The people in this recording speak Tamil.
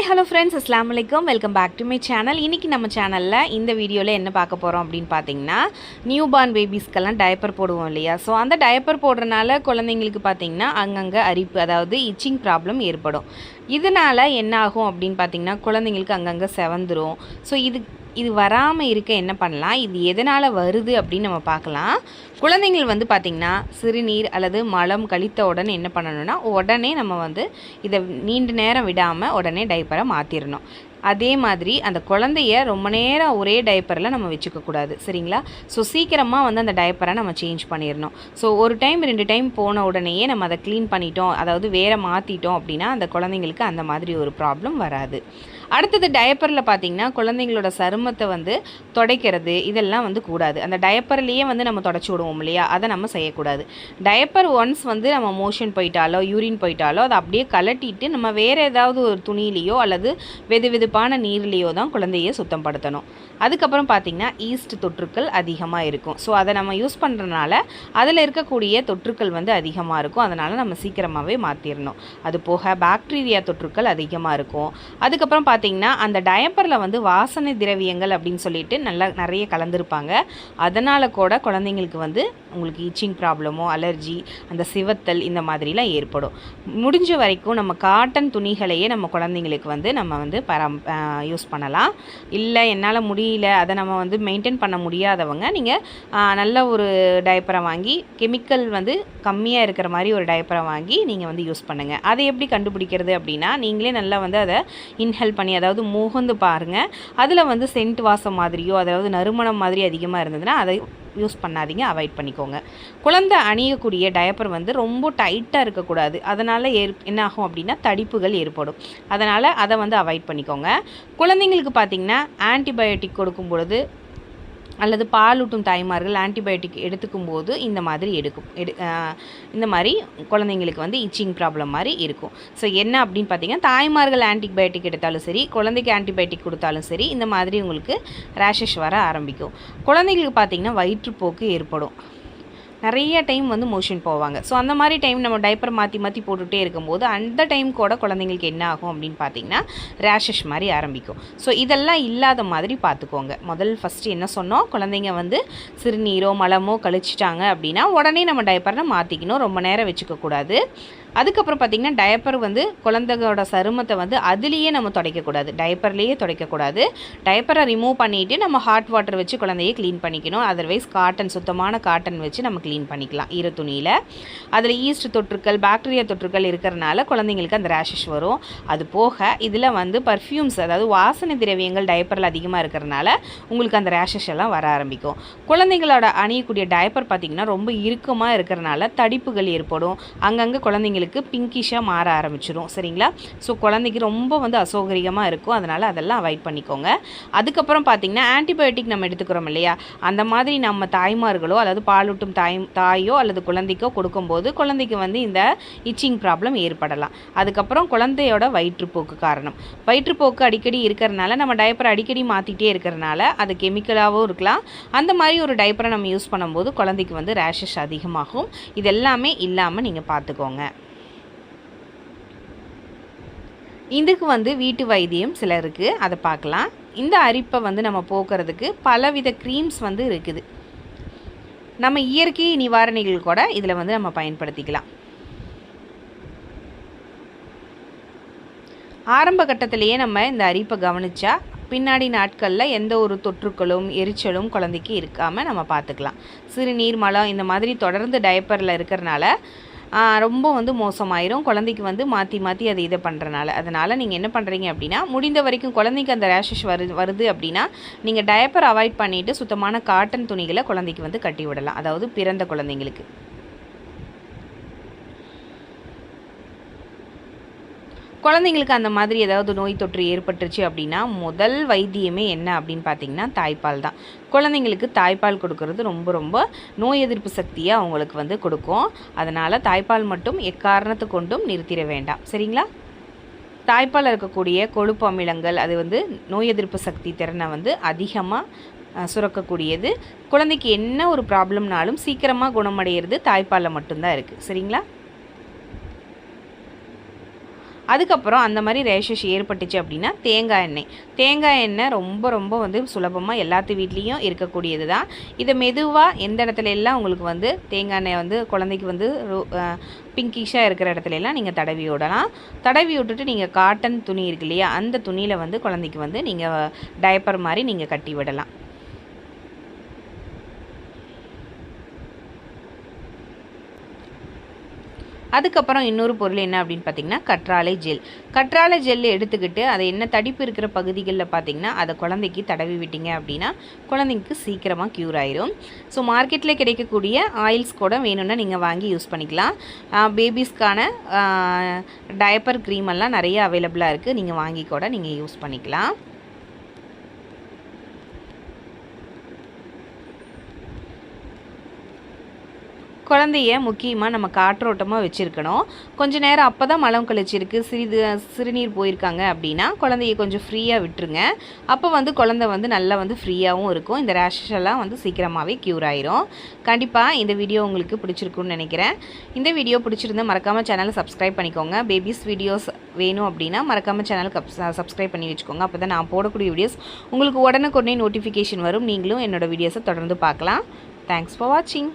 ஹாய் ஹலோ ஃப்ரெண்ட்ஸ் அஸ்லாம் வலைக்கம் welcome back to my channel இன்றைக்கி நம்ம சேனலில் இந்த வீடியோவில் என்ன பார்க்க போகிறோம் அப்படின்னு பார்த்தீங்கன்னா நியூ பார்ன் பேபிஸ்க்கெல்லாம் டயப்பர் போடுவோம் இல்லையா? ஸோ அந்த டயப்பர் போடுறனால குழந்தைங்களுக்கு பார்த்தீங்கன்னா அங்கங்கே அரிப்பு அதாவது இச்சிங் ப்ராப்ளம் ஏற்படும். இதனால் என்ன ஆகும் அப்படின்னு பார்த்தீங்கன்னா குழந்தைங்களுக்கு அங்கங்கே செவந்துரும். ஸோ இது இது வராமல் இருக்க என்ன பண்ணலாம்? இது எதனால் வருது அப்படின்னு நம்ம பார்க்கலாம். குழந்தைங்கள் வந்து பார்த்திங்கன்னா சிறுநீர் அல்லது மலம் கழித்த உடனே என்ன பண்ணணும்னா உடனே நம்ம வந்து இதை நீண்ட நேரம் விடாமல் உடனே டைப்பரை மாற்றிடணும் அதே மாதிரி அந்த குழந்தைய ரொம்ப நேரம் ஒரே டைப்பரில் நம்ம வச்சுக்கக்கூடாது சரிங்களா? ஸோ சீக்கிரமாக வந்து அந்த டைப்பரை நம்ம சேஞ்ச் பண்ணிடணும் ஸோ ஒரு டைம் ரெண்டு டைம் போன உடனேயே நம்ம அதை க்ளீன் பண்ணிட்டோம். அதாவது வேற மாற்றிட்டோம் அப்படின்னா அந்த குழந்தைங்களுக்கு அந்த மாதிரி ஒரு ப்ராப்ளம் வராது. அடுத்தது டயப்பரில் பார்த்தீங்கன்னா குழந்தைங்களோட சருமத்தை வந்து துடைக்கிறது இதெல்லாம் வந்து கூடாது. அந்த டயப்பர்லேயே வந்து நம்ம தொடச்சி விடுவோம் இல்லையா? அதை நம்ம செய்யக்கூடாது. டயப்பர் ஒன்ஸ் வந்து நம்ம மோஷன் போயிட்டாலோ யூரின் போயிட்டாலோ அதை அப்படியே கலட்டிட்டு நம்ம வேறு ஏதாவது ஒரு துணியிலையோ அல்லது வெது வெதுப்பான நீர்லேயோ தான் குழந்தைய சுத்தப்படுத்தணும். அதுக்கப்புறம் பார்த்திங்கன்னா ஈஸ்ட் தொற்றுக்கள் அதிகமாக இருக்கும். ஸோ அதை நம்ம யூஸ் பண்ணுறதுனால அதில் இருக்கக்கூடிய தொற்றுக்கள் வந்து அதிகமாக இருக்கும். அதனால் நம்ம சீக்கிரமாகவே மாற்றிடணும் அது போக பாக்டீரியா தொற்றுக்கள் அதிகமாக இருக்கும். அதுக்கப்புறம் பார்த்திங்கன்னா அந்த டயப்பரில் வந்து வாசனை திரவியங்கள் அப்படின்னு சொல்லிட்டு நல்லா நிறைய கலந்துருப்பாங்க. அதனால் கூட குழந்தைங்களுக்கு வந்து உங்களுக்கு ஈச்சிங் ப்ராப்ளமோ அலர்ஜி அந்த சிவத்தல் இந்த மாதிரிலாம் ஏற்படும். முடிஞ்ச வரைக்கும் நம்ம காட்டன் துணிகளையே நம்ம குழந்தைங்களுக்கு வந்து நம்ம வந்து பரம் யூஸ் பண்ணலாம். இல்லை என்னால் முடியல அதை நம்ம வந்து மெயின்டைன் பண்ண முடியாதவங்க நீங்கள் நல்ல ஒரு டயப்பரை வாங்கி கெமிக்கல் வந்து கம்மியாக இருக்கிற மாதிரி ஒரு டயப்பரை வாங்கி நீங்கள் வந்து யூஸ் பண்ணுங்கள் அதை எப்படி கண்டுபிடிக்கிறது அப்படின்னா நீங்களே நல்லா வந்து அதை இன்ஹெல் பண்ணி அதாவது முகந்து பாருங்கள் அதில் வந்து சென்ட் வாசம் மாதிரியோ அதாவது நறுமணம் மாதிரி அதிகமாக இருந்ததுன்னா அதை யூஸ் பண்ணாதீங்க அவாய்ட் பண்ணிக்கோங்க. குழந்தை அணியக்கூடிய டயப்பர் வந்து ரொம்ப டைட்டாக இருக்கக்கூடாது. அதனால் ஏற் என்ன ஆகும் அப்படின்னா தடிப்புகள் ஏற்படும். அதனால் அதை வந்து அவாய்ட் பண்ணிக்கோங்க. குழந்தைங்களுக்கு பார்த்திங்கன்னா ஆன்டிபயோட்டிக் கொடுக்கும் பொழுது அல்லது பாலூட்டும் தாய்மார்கள் ஆன்டிபயோட்டிக் எடுத்துக்கும் போது இந்த மாதிரி எடுக்கும். எடு இந்த மாதிரி குழந்தைங்களுக்கு வந்து இச்சிங் ப்ராப்ளம் மாதிரி இருக்கும். ஸோ என்ன அப்படின்னு பார்த்தீங்கன்னா தாய்மார்கள் ஆன்டிபயோட்டிக் எடுத்தாலும் சரி குழந்தைக்கு ஆன்டிபயோட்டிக் கொடுத்தாலும் சரி இந்த மாதிரி உங்களுக்கு ரேஷஸ் வர ஆரம்பிக்கும். குழந்தைங்களுக்கு பார்த்தீங்கன்னா வயிற்றுப்போக்கு ஏற்படும். நிறைய டைம் வந்து மோஷன் போவாங்க. ஸோ அந்த மாதிரி டைம் நம்ம டைப்பர் மாற்றி மாற்றி போட்டுகிட்டே இருக்கும்போது அந்த டைம் கூட குழந்தைங்களுக்கு என்ன ஆகும் அப்படின்னு பார்த்தீங்கன்னா ரேஷஸ் மாதிரி ஆரம்பிக்கும். ஸோ இதெல்லாம் இல்லாத மாதிரி பார்த்துக்கோங்க முதல் ஃபஸ்ட்டு என்ன சொன்னோம்? குழந்தைங்க வந்து சிறுநீரோ மலமோ கழிச்சிட்டாங்க அப்படின்னா உடனே நம்ம டைப்பரை மாற்றிக்கணும் ரொம்ப நேரம் வச்சுக்கக்கூடாது. அதுக்கப்புறம் பார்த்திங்கன்னா டயப்பர் வந்து குழந்தைகளோட சருமத்தை வந்து அதுலேயே நம்ம துடைக்கக்கூடாது. டயப்பர்லேயே துடைக்கக்கூடாது. டயப்பரை ரிமூவ் பண்ணிவிட்டு நம்ம ஹாட் வாட்டர் வச்சு குழந்தைய க்ளீன் பண்ணிக்கணும். அதர்வைஸ் காட்டன் சுத்தமான காட்டன் வச்சு நம்ம க்ளீன் பண்ணிக்கலாம். ஈர துணியில். அதில் ஈஸ்ட் தொற்றுக்கள் பாக்டீரியா தொற்றுக்கள் இருக்கிறனால குழந்தைங்களுக்கு அந்த ரேஷஸ் வரும். அது போக இதில் வந்து பர்ஃப்யூம்ஸ் அதாவது வாசனை திரவியங்கள் டயப்பரில் அதிகமாக இருக்கிறனால உங்களுக்கு அந்த ரேஷஸ் எல்லாம் வர ஆரம்பிக்கும். குழந்தைங்களோட அணியக்கூடிய டயப்பர் பார்த்திங்கன்னா ரொம்ப இறுக்கமாக இருக்கிறனால தடிப்புகள் ஏற்படும். அங்கங்கே குழந்தைங்க குழந்தைங்களுக்கு பிங்கிஷாக மாற ஆரம்பிச்சிடும் சரிங்களா? ஸோ குழந்தைக்கு ரொம்ப வந்து அசௌகரியமாக இருக்கும். அதனால் அதெல்லாம் அவாய்ட் பண்ணிக்கோங்க. அதுக்கப்புறம் பார்த்திங்கன்னா ஆன்டிபயோட்டிக் நம்ம எடுத்துக்கிறோம் இல்லையா? அந்த மாதிரி நம்ம தாய்மார்களோ அல்லது பாலூட்டும் தாய் தாயோ அல்லது குழந்தைக்கோ கொடுக்கும்போது குழந்தைக்கு வந்து இந்த இச்சிங் ப்ராப்ளம் ஏற்படலாம். அதுக்கப்புறம் குழந்தையோட வயிற்றுப்போக்கு காரணம். வயிற்றுப்போக்கு அடிக்கடி இருக்கிறனால நம்ம டயப்பரை அடிக்கடி மாற்றிட்டே இருக்கிறனால அது கெமிக்கலாகவும் இருக்கலாம். அந்த மாதிரி ஒரு டயப்பரை நம்ம யூஸ் பண்ணும்போது குழந்தைக்கு வந்து ரேஷஸ் அதிகமாகும். இது எல்லாமே இல்லாமல் நீங்கள் பார்த்துக்கோங்க இதுக்கு வந்து வீட்டு வைத்தியம் சிலருக்கு அதை பார்க்கலாம். இந்த அரிப்பை வந்து நம்ம போக்குறதுக்கு பலவித க்ரீம்ஸ் வந்து இருக்குது. நம்ம இயற்கை நிவாரணிகள் கூட இதில் வந்து நம்ம பயன்படுத்திக்கலாம். ஆரம்ப கட்டத்திலேயே நம்ம இந்த அரிப்பை கவனித்தா பின்னாடி நாட்களில் எந்த ஒரு தொற்றுக்களும் எரிச்சலும் குழந்தைக்கு இருக்காமல் நம்ம பார்த்துக்கலாம். சிறுநீர் மலம் இந்த மாதிரி தொடர்ந்து டயப்பரில் இருக்கிறனால ரொம்ப வந்து மோசமாயிரும். குழந்தைக்கு வந்து மாற்றி மாற்றி அதை இதை பண்ணுறனால அதனால் நீங்கள் என்ன பண்ணுறீங்க அப்படின்னா முடிந்த வரைக்கும் குழந்தைக்கு அந்த ரேஷஸ் வருது வருது அப்படின்னா நீங்கள் டயப்பர் அவாய்ட் பண்ணிவிட்டு சுத்தமான காட்டன் துணிகளை குழந்தைக்கு வந்து கட்டி விடலாம். அதாவது பிறந்த குழந்தைங்களுக்கு. குழந்தைங்களுக்கு அந்த மாதிரி ஏதாவது நோய் தொற்று ஏற்பட்டுருச்சு அப்படின்னா முதல் வைத்தியமே என்ன அப்படின்னு பார்த்தீங்கன்னா தாய்ப்பால் தான். குழந்தைங்களுக்கு தாய்ப்பால் கொடுக்கறது ரொம்ப ரொம்ப நோய் எதிர்ப்பு சக்தியை அவங்களுக்கு வந்து கொடுக்கும். அதனால் தாய்ப்பால் மட்டும் எக்காரணத்து கொண்டும் நிறுத்திட வேண்டாம். சரிங்களா? தாய்ப்பால் இருக்கக்கூடிய கொழுப்பு அமிலங்கள் அது வந்து நோய் எதிர்ப்பு சக்தி திறனை வந்து அதிகமாக சுரக்கக்கூடியது. குழந்தைக்கு என்ன ஒரு ப்ராப்ளம்னாலும் சீக்கிரமாக குணமடைகிறது தாய்ப்பாலில் மட்டும்தான் இருக்குது சரிங்களா? அதுக்கப்புறம் அந்த மாதிரி ரேஷஸ் ஏற்பட்டுச்சு அப்படின்னா தேங்காய் எண்ணெய். தேங்காய் எண்ணெய் ரொம்ப ரொம்ப வந்து சுலபமாக எல்லாத்து வீட்லேயும் இருக்கக்கூடியது தான். இதை மெதுவாக எந்த இடத்துல எல்லாம் உங்களுக்கு வந்து தேங்காய் எண்ணெய் வந்து குழந்தைக்கு வந்து பிங்கிஷாக இருக்கிற இடத்துல எல்லாம் நீங்கள் தடவி விடலாம். தடவி விட்டுட்டு நீங்கள் காட்டன் துணி இருக்கு இல்லையா அந்த துணியில் வந்து குழந்தைக்கு வந்து நீங்கள் டயப்பர் மாதிரி நீங்கள் கட்டி விடலாம். அதுக்கப்புறம் இன்னொரு பொருள் என்ன அப்படின்னு பார்த்தீங்கன்னா கற்றாழை ஜெல். கற்றாழை ஜெல் எடுத்துக்கிட்டு அதை என்ன தடிப்பு இருக்கிற பகுதிகளில் பார்த்தீங்கன்னா அதை குழந்தைக்கு தடவி விட்டீங்க அப்படின்னா குழந்தைக்கு சீக்கிரமாக க்யூர் ஆயிரும். ஸோ மார்க்கெட்டில் கிடைக்கக்கூடிய ஆயில்ஸ் கூட வேணும்னா நீங்கள் வாங்கி யூஸ் பண்ணிக்கலாம். பேபிஸ்க்கான டயப்பர் க்ரீம் எல்லாம் நிறைய அவைலபிளாக இருக்குது நீங்கள் வாங்கி கூட நீங்கள் யூஸ் பண்ணிக்கலாம். குழந்தைய முக்கியமாக நம்ம காற்றோட்டமாக வச்சுருக்கணும். கொஞ்ச நேரம் அப்போ தான் மலம் கழிச்சிருக்கு. சிறிது சிறுநீர் போயிருக்காங்க அப்படின்னா குழந்தைய கொஞ்சம் ஃப்ரீயாக விட்டுருங்க. அப்போ வந்து குழந்தை வந்து நல்லா வந்து ஃப்ரீயாகவும் இருக்கும். இந்த ரேஷஸ் எல்லாம் வந்து சீக்கிரமாகவே க்யூர் ஆயிரும். கண்டிப்பாக இந்த வீடியோ உங்களுக்கு பிடிச்சிருக்குன்னு நினைக்கிறேன். இந்த வீடியோ பிடிச்சிருந்தா மறக்காமல் சேனலை சப்ஸ்கிரைப் பண்ணிக்கோங்க. பேபிஸ் வீடியோஸ் வேணும் அப்படின்னா மறக்காமல் சேனலுக்கு சப்ஸ்கிரைப் பண்ணி வச்சுக்கோங்க. அப்போ தான் நான் போடக்கூடிய வீடியோஸ் உங்களுக்கு உடனுக்குடனே நோட்டிஃபிகேஷன் வரும். நீங்களும் என்னோடய வீடியோஸை தொடர்ந்து பார்க்கலாம். தேங்க்ஸ் ஃபார் வாட்சிங்